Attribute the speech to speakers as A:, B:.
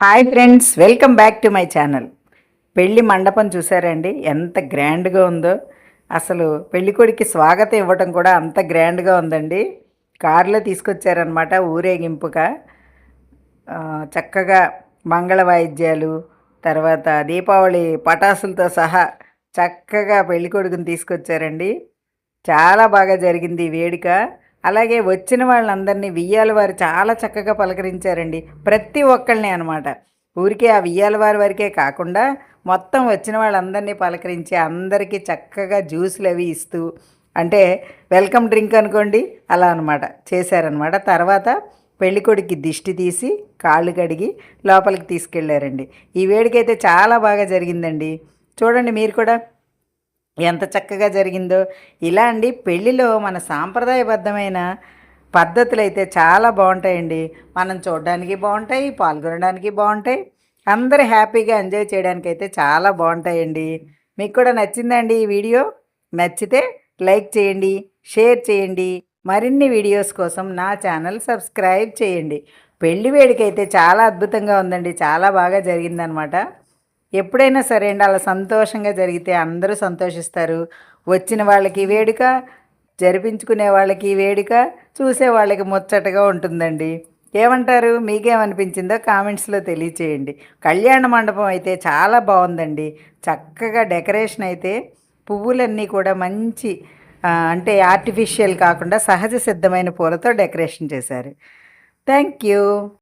A: Hi friends welcome back to my channel. పెళ్ళి మండపం చూసారండి? ఎంత గ్రాండ్గా ఉందో. అసలు పెళ్ళికొడికి స్వాగతం ఇవ్వటం కూడా అంత గ్రాండ్గా ఉందండి. కారులో తీసుకొచ్చారనమాట ఊరేగింపుగా. చక్కగా మంగళ వాయిద్యాలు తర్వాత దీపావళి పటాసులతో సహా చక్కగా పెళ్ళికొడుకుని తీసుకొచ్చారండి. చాలా బాగా జరిగింది ఈ వేడుక. అలాగే వచ్చిన వాళ్ళందరినీ వియ్యాల వారు చాలా చక్కగా పలకరించారండి. ప్రతి ఒక్కళ్ళని అనమాట ఊరికే ఆ వియ్యాల వారి వరకే కాకుండా మొత్తం వచ్చిన వాళ్ళందరినీ పలకరించి అందరికీ చక్కగా జ్యూసులు అవి ఇస్తూ అంటే వెల్కమ్ డ్రింక్ అనుకోండి అలా అనమాట చేశారనమాట తర్వాత పెళ్ళికొడికి దిష్టి తీసి కాళ్ళు కడిగి లోపలికి తీసుకెళ్ళారండి ఈ వేడికైతే చాలా బాగా జరిగిందండి. చూడండి మీరు కూడా. ఎంత చక్కగా జరిగిందో. ఇలా అండి పెళ్ళిలో మన సాంప్రదాయబద్ధమైన పద్ధతులు అయితే చాలా బాగుంటాయండి. మనం చూడడానికి బాగుంటాయి పాల్గొనడానికి బాగుంటాయి. అందరు హ్యాపీగా ఎంజాయ్ చేయడానికి అయితే చాలా బాగుంటాయండి. మీకు కూడా నచ్చిందండి ఈ వీడియో? నచ్చితే లైక్ చేయండి షేర్ చేయండి. మరిన్ని వీడియోస్ కోసం నా ఛానల్ సబ్స్క్రైబ్ చేయండి. పెళ్ళి వేడిక అయితే చాలా అద్భుతంగా ఉందండి చాలా బాగా జరిగిందనమాట. ఎప్పుడైనా సరే అండి అలా సంతోషంగా జరిగితే అందరూ సంతోషిస్తారు. వచ్చిన వాళ్ళకి వేడుక జరిపించుకునే వాళ్ళకి వేడుక చూసే వాళ్ళకి ముచ్చటగా ఉంటుందండి. ఏమంటారు? మీకేమనిపించిందో కామెంట్స్లో తెలియచేయండి. కళ్యాణ మండపం అయితే చాలా బాగుందండి. చక్కగా డెకరేషన్ అయితే పువ్వులన్నీ కూడా మంచి అంటే ఆర్టిఫిషియల్ కాకుండా సహజ సిద్ధమైన పూలతో డెకరేషన్ చేశారు. Thank you.